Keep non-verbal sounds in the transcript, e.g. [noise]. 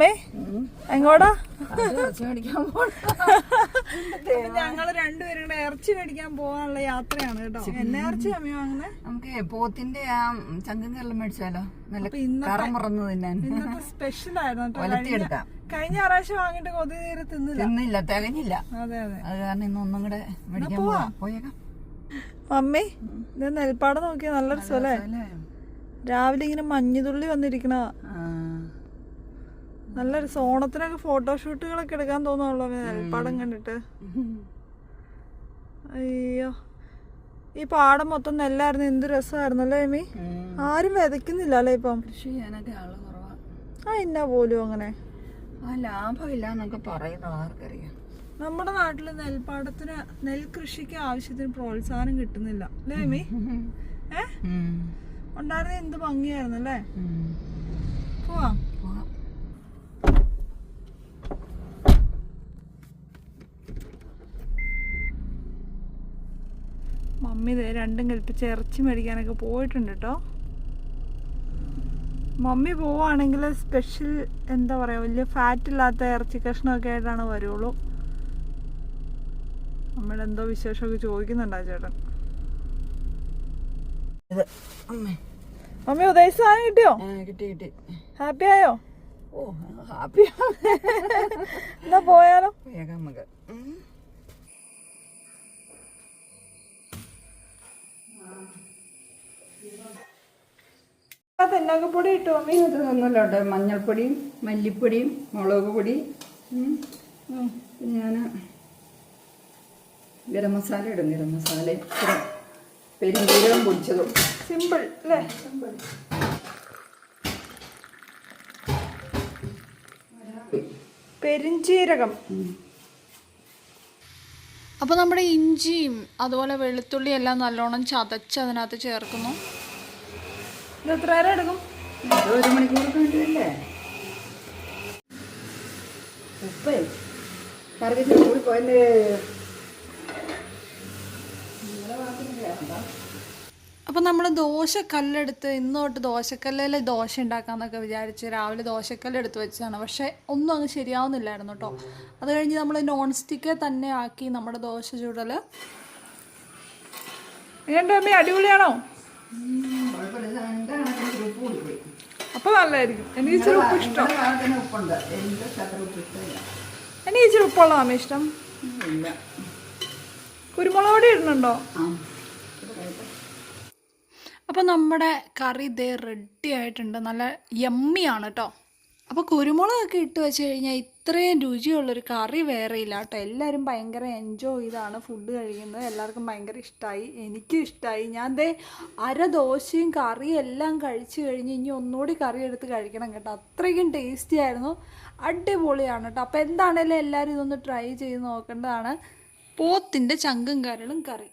അമ്മേ? എങ്ങോടാ? ഞങ്ങൾ രണ്ടുപേരും കൂടെ ഇറച്ചി മേടിക്കാൻ പോകാനുള്ള യാത്രയാണ് കേട്ടോ. എന്നെ ഇറച്ചി അമ്മയോ അങ്ങനെ നമുക്ക് പോത്തിന്റെ ആ ചങ്കും കല്ലും മേടിച്ചാലോ? നല്ല കറമറന്ന് തിന്നാൻ. ഇന്നത്തെ സ്പെഷ്യൽ ആയിരുന്നു കേട്ടോ. കഴിഞ്ഞ ആറാഴ്ച വാങ്ങിട്ട് കൊതി തീരെ തിന്നില്ല. തിന്നില്ല തികഞ്ഞില്ല. അതെ അതെ. അത് കാരണം ഇന്ന് ഒന്നും കൂടെ മേടിക്കാൻ പോവാം? പോയേക്കാം. അമ്മേ ഇത് നെൽപ്പാടം നോക്കിയാ നല്ലൊരു സ്ഥലേ രാവിലെ ഇങ്ങനെ മഞ്ഞുതുള്ളി വന്നിരിക്കണ ആ. സോണത്തിനൊക്കെ ഫോട്ടോഷൂട്ടുകളൊക്കെ എടുക്കാൻ തോന്നുള്ളൂ നെൽപ്പാടം കണ്ടിട്ട്. [laughs] അയ്യോ. ഈ പാടം മൊത്തം നെല്ലായിരുന്നു. എന്ത് രസമായിരുന്നു അല്ലേ എമി ആരും വിതയ്ക്കുന്നില്ല അല്ലേ ഇപ്പം? കൃഷി ചെയ്യാനൊക്കെ ആൾ കുറവാ. ആ ഇന്ന പോലും അങ്ങനെ. ആ ലാഭമില്ല എന്നൊക്കെ പറയുന്നത് ആർക്കറിയാം. നമ്മുടെ നാട്ടിൽ നെൽപ്പാടത്തിന് നെൽകൃഷിക്ക് ആവശ്യത്തിന് പ്രോത്സാഹനം കിട്ടുന്നില്ല. അല്ലേ എമി? [laughs] ഏ. ഉണ്ടായിരുന്ന എന്ത് ഭംഗിയായിരുന്നു അല്ലേ പോവാം പോവാം. മമ്മി ഇതേ രണ്ടും കൽപ്പിച്ച് ഇറച്ചി മേടിക്കാനൊക്കെ പോയിട്ടുണ്ട് കേട്ടോ മമ്മി പോവാണെങ്കിൽ സ്പെഷ്യൽ എന്താ പറയുക വലിയ ഫാറ്റ് ഇല്ലാത്ത ഇറച്ചി കഷ്ണമൊക്കെ ആയിട്ടാണ് വരുള്ളൂ. അമ്മയുടെ എന്തോ വിശേഷമൊക്കെ ചോദിക്കുന്നുണ്ടാ ചേട്ടൻ. മമ്മി ഉദയ സാധനം കിട്ടിയോ? കിട്ടി കിട്ടി. ഹാപ്പി ആയോ? ഓ ഹാപ്പി [laughs] എന്നാ പോയാലോ. വേഗം നമുക്ക്. ഉം. ഇട്ടു കിട്ടുമോ ഇതൊന്നുമല്ല അത് ഒന്നുമില്ല മഞ്ഞൾപ്പൊടിയും മല്ലിപ്പൊടിയും മുളക് പൊടി ഞാൻ ഗരം മസാല ഇടും. ഗരം മസാല പെരുംജീരകം പൊടിച്ചതും. സിമ്പിൾ അല്ലേ? പെരിഞ്ചീരകം അപ്പോൾ നമ്മുടെ ഇഞ്ചിയും അതുപോലെ വെളുത്തുള്ളി എല്ലാം നല്ലോണം ചതച്ച് അതിനകത്ത് ചേർക്കുന്നു. ഇത് എത്ര നേരം എടുക്കും? ഒരു മണിക്കൂറൊക്കെ വേണ്ടിയല്ലേ ഉപ്പേ കറിക്ക് കൂടി പോയല്ലേ അപ്പോൾ നമ്മൾ ദോശക്കല്ലെടുത്ത് ഇന്ന് തൊട്ട് ദോശക്കല്ലിൽ ദോശ ഉണ്ടാക്കാമെന്നൊക്കെ വിചാരിച്ച് രാവിലെ ദോശക്കല്ലെടുത്ത് വെച്ചതാണ്. പക്ഷേ ഒന്നും അങ്ങ് ശരിയാവുന്നില്ലായിരുന്നു കേട്ടോ അത് കഴിഞ്ഞ് നമ്മൾ നോൺ സ്റ്റിക്കെ തന്നെ ആക്കി നമ്മുടെ ദോശ ചൂടൽ എങ്ങനെയുണ്ട് അടിപൊളിയാണോ? അപ്പോൾ നല്ലതായിരിക്കും. എനിക്ക് ഇച്ചിരി ഉപ്പ് ഇഷ്ടം ഉപ്പുണ്ട്. എനിക്ക് ഇച്ചിരി ഉപ്പുള്ള അമ്മ ഇഷ്ടം? ഇല്ല. കുരുമുളക് പൊടി ഇടുന്നുണ്ടോ? അപ്പോൾ നമ്മുടെ കറി ദേ റെഡി ആയിട്ടുണ്ട്. നല്ല യമ്മിയാണ് കേട്ടോ. അപ്പോൾ കുരുമുളകൊക്കെ ഇട്ട് വെച്ച് കഴിഞ്ഞാൽ ഇത്രയും രുചിയുള്ളൊരു കറി വേറെ ഇല്ല കേട്ടോ. എല്ലാവരും ഭയങ്കര എൻജോയ് ചെയ്താണ് ഫുഡ് കഴിക്കുന്നത്. എല്ലാവർക്കും ഭയങ്കര ഇഷ്ടമായി എനിക്കും ഇഷ്ടമായി ഞാൻ ദേ അര ദോശയും കറിയും എല്ലാം കഴിച്ച് കഴിഞ്ഞ് ഇനി ഒന്നുകൂടി കറി എടുത്ത് കഴിക്കണം കേട്ടോ. അത്രയ്ക്കും ടേസ്റ്റി ആയിരുന്നു. അടിപൊളിയാണ് കേട്ടോ. അപ്പോൾ എന്താണേലും എല്ലാവരും ഇതൊന്ന് ട്രൈ ചെയ്ത് നോക്കേണ്ടതാണ്. പോത്തിന്റെ ചങ്കും കരളും കറി.